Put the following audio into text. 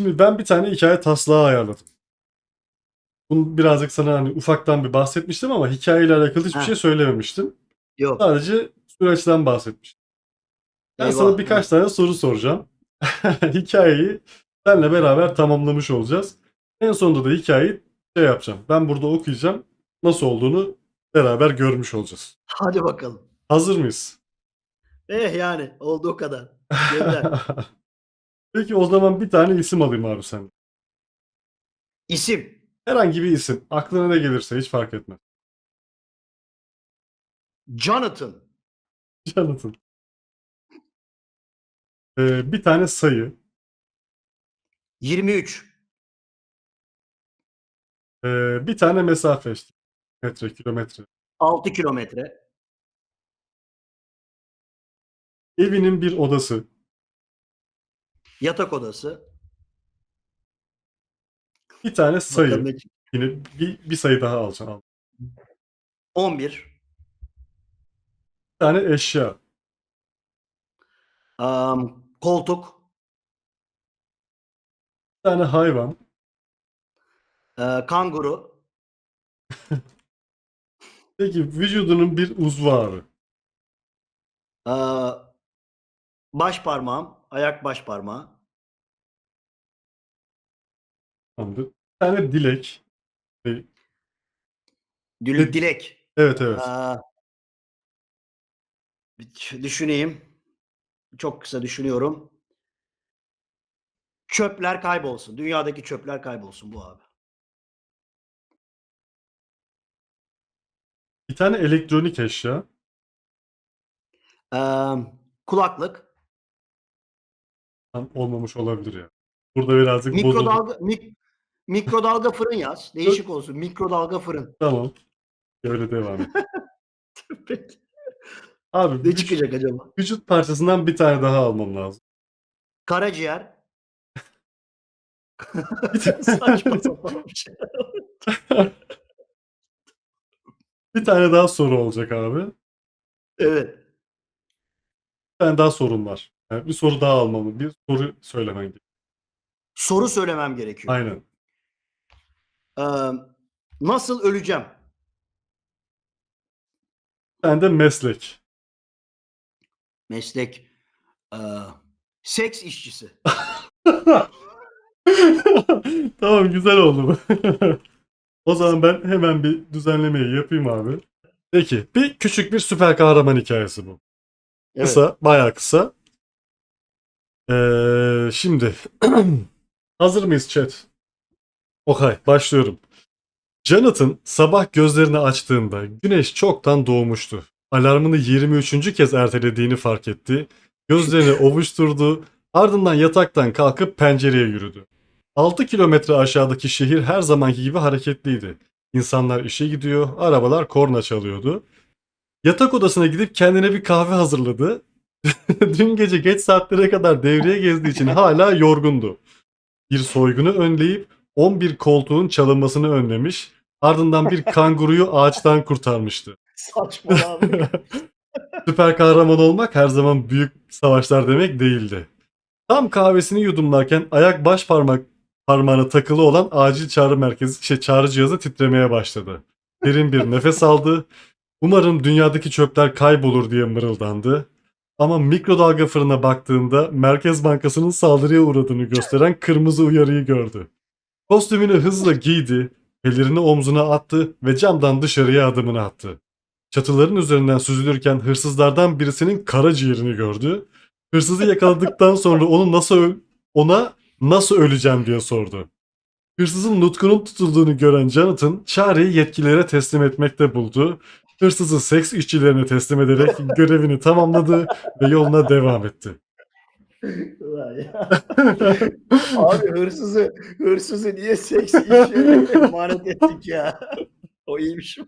Şimdi ben bir tane hikaye taslağı ayarladım. Bunu birazcık sana hani ufaktan bir bahsetmiştim ama hikayeyle alakalı hiçbir Ha. şey söylememiştim. Yok. Sadece süreçten bahsetmiştim. Ben Eyvah, sana birkaç evet. tane soru soracağım. Hikayeyi seninle beraber tamamlamış olacağız. En sonunda da hikayeyi şey yapacağım. Ben burada okuyacağım. Nasıl olduğunu beraber görmüş olacağız. Hadi bakalım. Hazır mıyız? Eh yani olduğu kadar. Gönder. Peki o zaman bir tane isim alayım abi sen. İsim. Herhangi bir isim. Aklına ne gelirse hiç fark etmez. Jonathan. Jonathan. Ee, bir tane sayı. 23. Ee, bir tane mesafe işte. Metre, kilometre. 6 kilometre. Evinin bir odası. Yatak odası. Bir tane sayı. Bakalım ne çık- Yine bir, bir sayı daha alacağım. Al. 11. Bir tane eşya. Am, koltuk. Bir tane hayvan. e, kanguru. Peki vücudunun bir uzvu abi. e, baş parmağım. Ayak baş parmağı. Tamamdır. Bir tane dilek. Ee, Dil- dilek. Evet evet. Aa, bir düşüneyim. Çok kısa düşünüyorum. Çöpler kaybolsun. Dünyadaki çöpler kaybolsun bu abi. Bir tane elektronik eşya. Ee, kulaklık. Olmamış olabilir ya. Burada birazcık bozuldu. Mikrodalga mik- mikrodalga fırın yaz. Değişik olsun. Mikrodalga fırın. Tamam. Böyle devam et. Peki. Abi Ne vücut, çıkacak acaba? vücut parçasından bir tane daha almam lazım. Karaciğer. Bir tane- Saçma sapan bir şey. Bir tane daha soru olacak abi. Bir Evet. tane daha sorun var. Yani bir soru daha almamı, bir soru söylemen gerekiyor. Soru söylemem gerekiyor. Aynen. Ee, nasıl öleceğim? Tane de meslek. Meslek. Ee, seks işçisi. tamam güzel oldu bu. o zaman ben hemen bir düzenlemeyi yapayım abi. Peki bir küçük bir süper kahraman hikayesi bu. Evet. Kısa, bayağı kısa. Ee, şimdi hazır mıyız chat? Okay, başlıyorum. Jonathan sabah gözlerini açtığında güneş çoktan doğmuştu. Alarmını 23. kez ertelediğini fark etti. Gözlerini ovuşturdu. Ardından yataktan kalkıp pencereye yürüdü. 6 kilometre aşağıdaki şehir her zamanki gibi hareketliydi. İnsanlar işe gidiyor, arabalar korna çalıyordu. Yatak odasına gidip kendine bir kahve hazırladı. Dün gece geç saatlere kadar devreye gezdiği için hala yorgundu. Bir soygunu önleyip 11 koltuğun çalınmasını önlemiş, ardından bir kanguruyu ağaçtan kurtarmıştı. Saçma abi. Süper kahraman olmak her zaman büyük savaşlar demek değildi. Tam kahvesini yudumlarken ayak baş parmak parmağına takılı olan acil çağrı merkezi şey, çağrı cihazı titremeye başladı. Derin bir nefes aldı. Umarım dünyadaki çöpler kaybolur diye mırıldandı. Ama mikrodalga fırına baktığında Merkez Bankası'nın saldırıya uğradığını gösteren kırmızı uyarıyı gördü. Kostümünü hızla giydi, pelerini omzuna attı ve camdan dışarıya adımını attı. Çatıların üzerinden süzülürken hırsızlardan birisinin karaciğerini gördü. Hırsızı yakaladıktan sonra onu nasıl ona nasıl öleceğim diye sordu. Hırsızın nutkunun tutulduğunu gören Jonathan çareyi yetkililere teslim etmekte buldu. Hırsızı seks işçilerine teslim ederek görevini tamamladı ve yoluna devam etti. Abi hırsızı hırsızı niye seks işe emanet ettik ya? O iyiymiş.